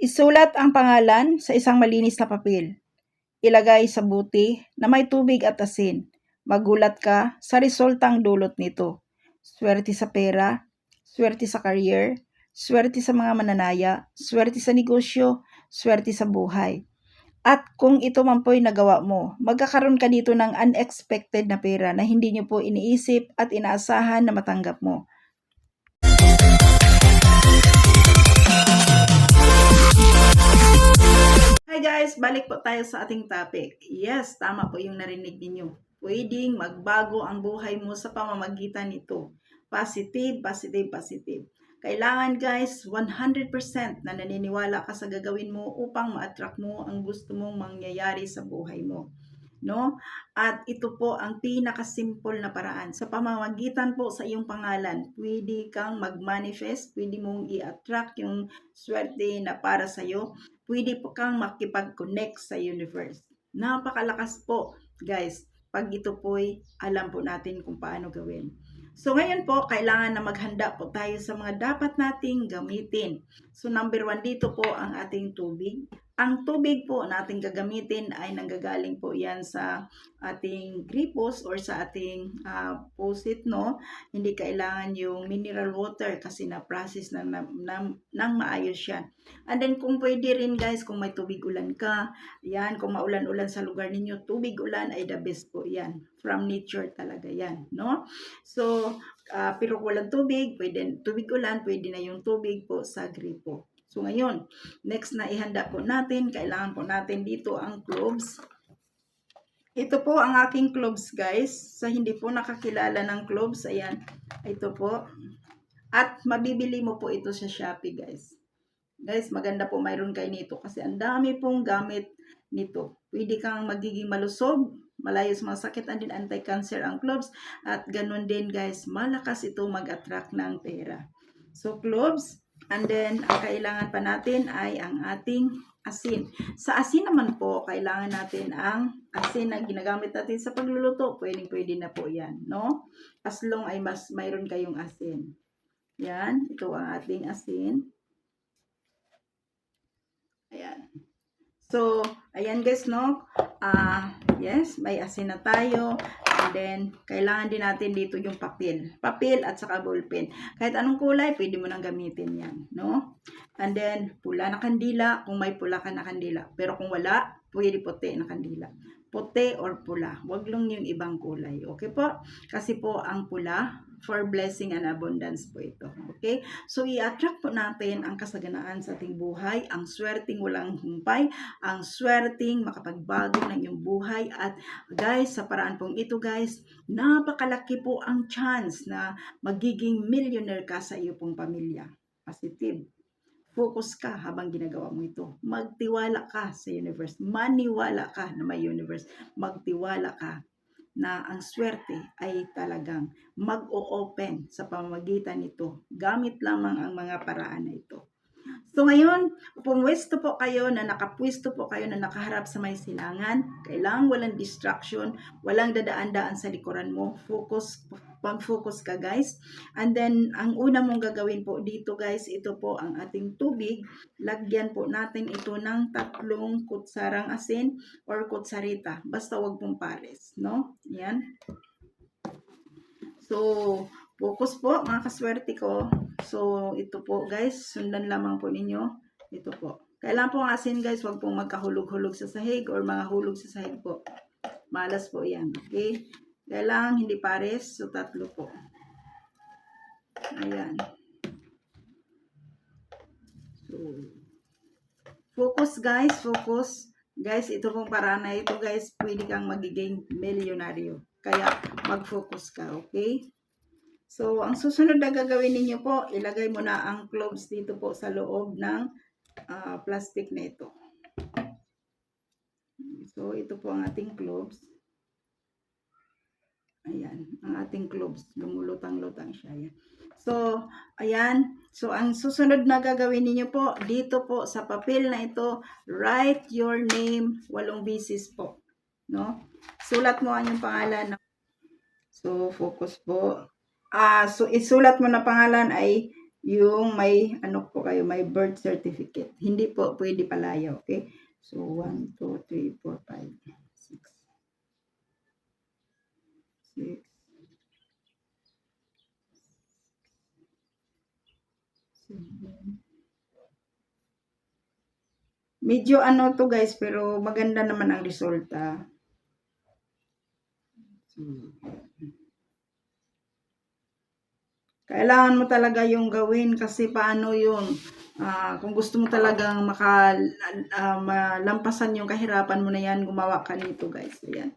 Isulat ang pangalan sa isang malinis na papel. Ilagay sa buti na may tubig at asin. Magulat ka sa resultang dulot nito. Swerte sa pera, swerte sa career, swerte sa mga mananaya, swerte sa negosyo, swerte sa buhay. At kung ito man po'y nagawa mo, magkakaroon ka dito ng unexpected na pera na hindi nyo po iniisip at inaasahan na matanggap mo. Hi guys, balik po tayo sa ating topic. Yes, tama po yung narinig ninyo. Pwedeng magbago ang buhay mo sa pamamagitan nito. Positive, positive, positive. Kailangan guys, 100% na naniniwala ka sa gagawin mo upang ma-attract mo ang gusto mong mangyayari sa buhay mo. No? At ito po ang pinakasimple na paraan. Sa pamamagitan po sa iyong pangalan, pwede kang mag-manifest, pwede mong i-attract yung swerte na para sa iyo, pwede po kang makipag-connect sa universe. Napakalakas po, guys, pag ito po'y alam po natin kung paano gawin. So ngayon po, kailangan na maghanda po tayo sa mga dapat nating gamitin. So number one dito po ang ating tubig. Ang tubig po nating gagamitin ay nanggagaling po yan sa ating gripos or sa ating uh, faucet, no? Hindi kailangan yung mineral water kasi na-process na, na, na, nang maayos yan. And then kung pwede rin guys, kung may tubig ulan ka, yan, kung maulan-ulan sa lugar ninyo, tubig ulan ay the best po yan. From nature talaga yan, no? So, uh, pero walang tubig, pwede, tubig ulan, pwede na yung tubig po sa gripo. So ngayon, next na ihanda po natin, kailangan po natin dito ang cloves. Ito po ang aking cloves guys. Sa hindi po nakakilala ng cloves, ayan, ito po. At mabibili mo po ito sa Shopee guys. Guys, maganda po mayroon kayo nito kasi ang dami pong gamit nito. Pwede kang magiging malusog, malayo sa mga sakit, and din anti-cancer ang cloves. At ganun din guys, malakas ito mag-attract ng pera. So cloves, And then, ang kailangan pa natin ay ang ating asin. Sa asin naman po, kailangan natin ang asin na ginagamit natin sa pagluluto. Pwedeng pwede na po yan, no? As long ay mas mayroon kayong asin. Yan, ito ang ating asin. Ayan. So, ayan guys, no? Ah, uh, yes, may asin na tayo. Then, kailangan din natin dito yung papel. Papel at saka ballpen. Kahit anong kulay, pwede mo nang gamitin yan. No? And then, pula na kandila, kung may pula ka na kandila. Pero kung wala, pwede puti na kandila. Puti or pula. Huwag lang yung ibang kulay. Okay po? Kasi po, ang pula, for blessing and abundance po ito. Okay? So, i-attract po natin ang kasaganaan sa ating buhay, ang swerting walang humpay, ang swerting makapagbago ng iyong buhay. At guys, sa paraan pong ito guys, napakalaki po ang chance na magiging millionaire ka sa iyo pong pamilya. Positive. Focus ka habang ginagawa mo ito. Magtiwala ka sa universe. Maniwala ka na may universe. Magtiwala ka na ang swerte ay talagang mag-o-open sa pamamagitan nito. Gamit lamang ang mga paraan na ito. So ngayon, pumwesto po kayo na nakapwesto po kayo na nakaharap sa may silangan, kailangan walang distraction, walang dadaan-daan sa likuran mo, focus, pag-focus ka guys. And then, ang una mong gagawin po dito guys, ito po ang ating tubig. Lagyan po natin ito ng tatlong kutsarang asin or kutsarita. Basta wag pong pares, no? Yan. So, Focus po mga kaswerte ko. So, ito po guys, sundan lamang po ninyo. Ito po. Kailangan po ang asin guys, wag pong magkahulog-hulog sa sahig or mga hulog sa sahig po. Malas po yan. Okay? Kailangan hindi pares, so tatlo po. Ayan. So, focus guys, focus. Guys, ito pong paraan na ito guys, pwede kang magiging milyonaryo. Kaya, mag-focus ka, okay? So, ang susunod na gagawin ninyo po, ilagay mo na ang cloves dito po sa loob ng uh, plastic na ito. So, ito po ang ating cloves. Ayan, ang ating cloves. Lumulutang-lutang siya. Ayan. So, ayan. So, ang susunod na gagawin ninyo po, dito po sa papel na ito, write your name, walong bisis po. No? Sulat mo ang yung pangalan. So, focus po. Ah, so isulat mo na pangalan ay yung may, ano po kayo, may birth certificate. Hindi po pwede palayo, okay? So, 1, 2, 3, 4, 5, 6, 6, seven. Medyo ano to guys, pero maganda naman ang resulta. Kailangan mo talaga yung gawin kasi paano yun. Ah, kung gusto mo talagang maka, ah, malampasan yung kahirapan mo na yan, gumawa ka nito guys. Ayan.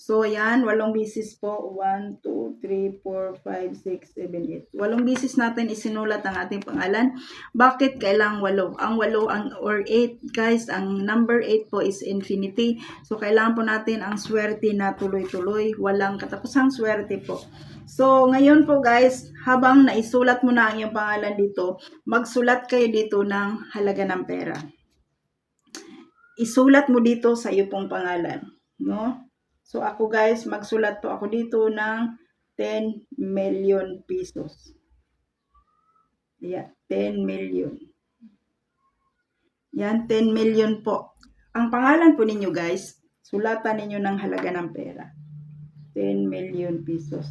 So, ayan, walong bisis po. 1, 2, 3, 4, 5, 6, 7, 8. Walong bisis natin isinulat ang ating pangalan. Bakit kailangan walo? Ang walo ang, or 8, guys, ang number 8 po is infinity. So, kailangan po natin ang swerte na tuloy-tuloy. Walang katapusang swerte po. So, ngayon po guys, habang naisulat mo na ang iyong pangalan dito, magsulat kayo dito ng halaga ng pera. Isulat mo dito sa iyo pong pangalan. No? So, ako guys, magsulat po ako dito ng 10 million pesos. Yeah, 10 million. Yan, 10 million po. Ang pangalan po ninyo guys, sulatan ninyo ng halaga ng pera. 10 million pesos.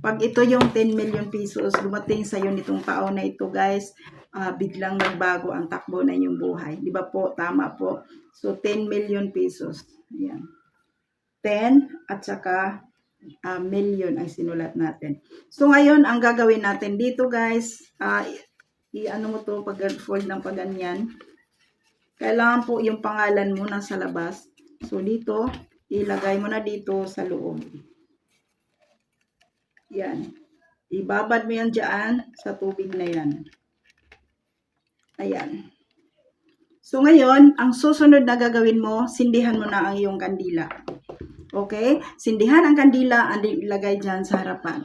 Pag ito yung 10 million pesos, dumating sa iyo nitong taon na ito guys, ah, biglang nagbago ang takbo na inyong buhay. Di ba po? Tama po. So, 10 million pesos. Ayan. 10 at saka ah, million ang sinulat natin. So, ngayon, ang gagawin natin dito guys, ah, i- ano mo to pag fold ng paganyan. Kailangan po yung pangalan mo nasa labas. So, dito, ilagay mo na dito sa loob. Yan. Ibabad mo yan dyan sa tubig na yan. Ayan. So, ngayon, ang susunod na gagawin mo, sindihan mo na ang iyong kandila. Okay? Sindihan ang kandila at ilagay dyan sa harapan.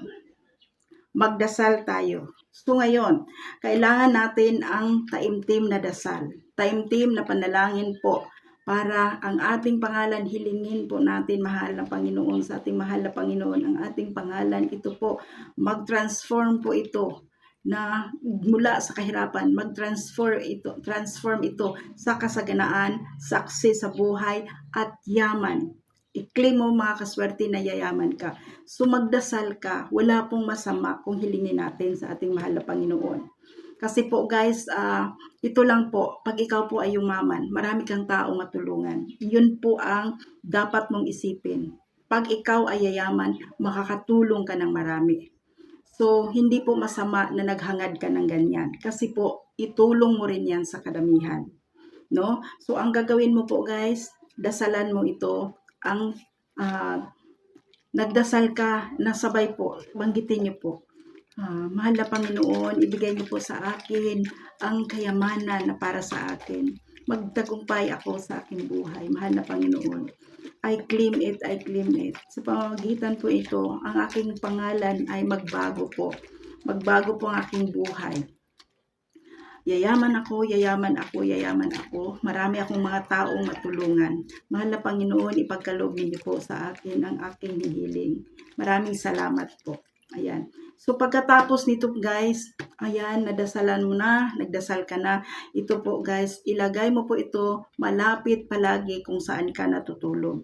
Magdasal tayo. So, ngayon, kailangan natin ang taimtim na dasal. Taimtim na panalangin po para ang ating pangalan hilingin po natin mahal na Panginoon sa ating mahal na Panginoon ang ating pangalan ito po mag-transform po ito na mula sa kahirapan mag-transform ito transform ito sa kasaganaan success sa buhay at yaman i-claim mo mga kaswerte na yayaman ka so magdasal ka wala pong masama kung hilingin natin sa ating mahal na Panginoon kasi po guys, ah, ito lang po, pag ikaw po ay yumaman, marami kang taong matulungan. Yun po ang dapat mong isipin. Pag ikaw ay yayaman, makakatulong ka ng marami. So, hindi po masama na naghangad ka ng ganyan. Kasi po, itulong mo rin yan sa kadamihan. No? So, ang gagawin mo po guys, dasalan mo ito, ang ah, nagdasal ka, nasabay po, banggitin niyo po. Ah, mahal na Panginoon, ibigay niyo po sa akin ang kayamanan na para sa akin. Magtagumpay ako sa aking buhay. Mahal na Panginoon. I claim it, I claim it. Sa pamamagitan po ito, ang aking pangalan ay magbago po. Magbago po ang aking buhay. Yayaman ako, yayaman ako, yayaman ako. Marami akong mga taong matulungan. Mahal na Panginoon, ipagkaloob niyo po sa akin ang aking hihiling. Maraming salamat po. Ayan. So pagkatapos nito guys, ayan, nadasalan mo na, nagdasal ka na. Ito po guys, ilagay mo po ito malapit palagi kung saan ka natutulog.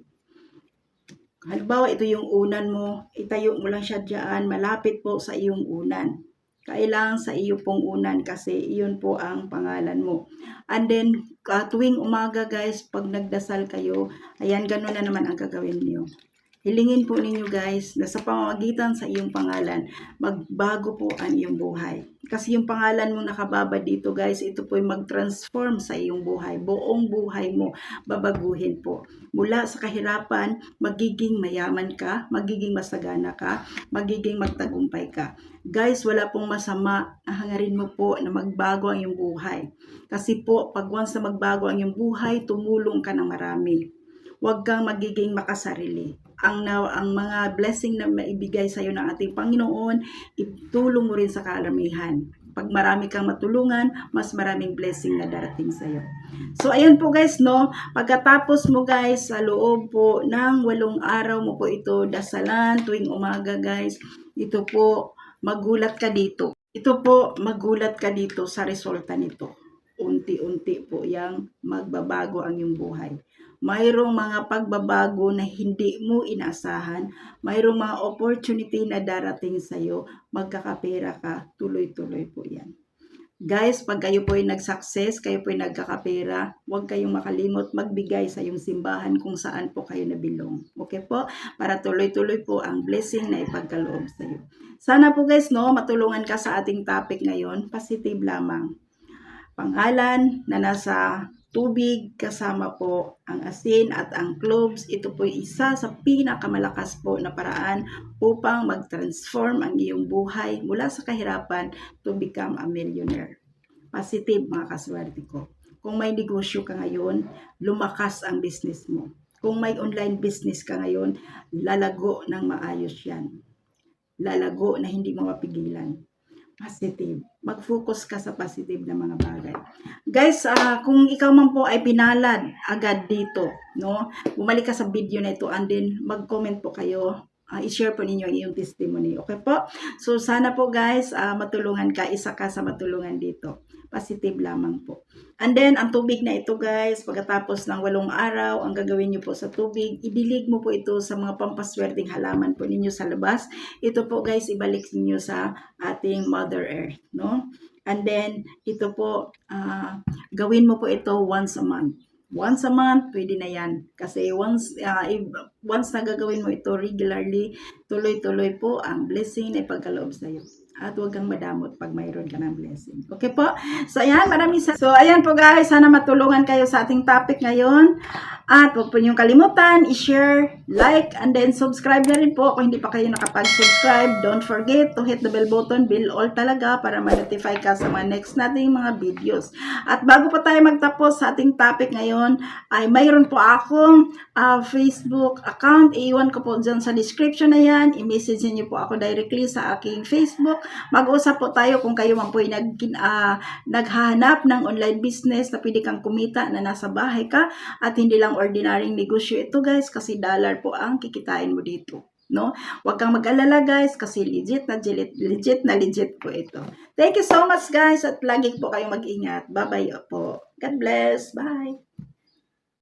Halimbawa, ito yung unan mo, itayo mo lang siya dyan, malapit po sa iyong unan. Kailangan sa iyo pong unan kasi iyon po ang pangalan mo. And then, uh, tuwing umaga guys, pag nagdasal kayo, ayan, ganun na naman ang gagawin niyo. Hilingin po ninyo guys na sa pamamagitan sa iyong pangalan, magbago po ang iyong buhay. Kasi yung pangalan mo nakababa dito guys, ito po ay mag-transform sa iyong buhay. Buong buhay mo, babaguhin po. Mula sa kahirapan, magiging mayaman ka, magiging masagana ka, magiging magtagumpay ka. Guys, wala pong masama hangarin mo po na magbago ang iyong buhay. Kasi po, pag once na magbago ang iyong buhay, tumulong ka ng marami. Huwag kang magiging makasarili ang na, ang mga blessing na maibigay sa iyo ng ating Panginoon, itulong mo rin sa kalamihan. Pag marami kang matulungan, mas maraming blessing na darating sa iyo. So ayan po guys, no. Pagkatapos mo guys, sa loob po ng walong araw mo po ito dasalan tuwing umaga guys. Ito po, magulat ka dito. ito po, magulat ka dito sa resulta nito. Unti-unti po yang magbabago ang iyong buhay. Mayroong mga pagbabago na hindi mo inasahan. Mayroong mga opportunity na darating sa iyo. Magkakapera ka. Tuloy-tuloy po yan. Guys, pag kayo po ay nag-success, kayo po ay nagkakapera, huwag kayong makalimot magbigay sa iyong simbahan kung saan po kayo nabilong. Okay po? Para tuloy-tuloy po ang blessing na ipagkaloob sa iyo. Sana po guys, no, matulungan ka sa ating topic ngayon. Positive lamang. Pangalan na nasa tubig kasama po ang asin at ang cloves. Ito po isa sa pinakamalakas po na paraan upang mag-transform ang iyong buhay mula sa kahirapan to become a millionaire. Positive mga kaswerte ko. Kung may negosyo ka ngayon, lumakas ang business mo. Kung may online business ka ngayon, lalago ng maayos yan. Lalago na hindi mo. Positive. Mag-focus ka sa positive na mga bagay. Guys, ah, kung ikaw man po ay pinalad agad dito, no? Bumalik ka sa video na ito and then mag-comment po kayo. Ah, i-share po ninyo ang iyong testimony. Okay po? So, sana po guys, ah, matulungan ka. Isa ka sa matulungan dito. Positive lamang po. And then, ang tubig na ito guys, pagkatapos ng walong araw, ang gagawin nyo po sa tubig, idilig mo po ito sa mga pampaswerteng halaman po ninyo sa labas. Ito po guys, ibalik ninyo sa ating Mother Earth, no? And then, ito po, ah, gawin mo po ito once a month. Once a month, pwede na yan. Kasi once, if- once na gagawin mo ito regularly, tuloy-tuloy po ang blessing na ipagkaloob sa iyo. At huwag kang madamot pag mayroon ka ng blessing. Okay po? So, ayan, maraming sa- So, ayan po guys, sana matulungan kayo sa ating topic ngayon. At huwag po niyong kalimutan, i-share, like, and then subscribe na rin po kung hindi pa kayo nakapag-subscribe. Don't forget to hit the bell button, bell all talaga para ma-notify ka sa mga next nating mga videos. At bago pa tayo magtapos sa ating topic ngayon, ay mayroon po akong ah, Facebook account. Iiwan ko po dyan sa description na yan. I-message niyo po ako directly sa aking Facebook. Mag-usap po tayo kung kayo man po ay nag, ah, naghahanap ng online business na pwede kang kumita na nasa bahay ka at hindi lang ordinaryong negosyo ito guys kasi dollar po ang kikitain mo dito. No? Huwag kang mag-alala guys kasi legit na legit, legit na legit po ito. Thank you so much guys at lagi po kayong mag-ingat. Bye-bye po. God bless. Bye.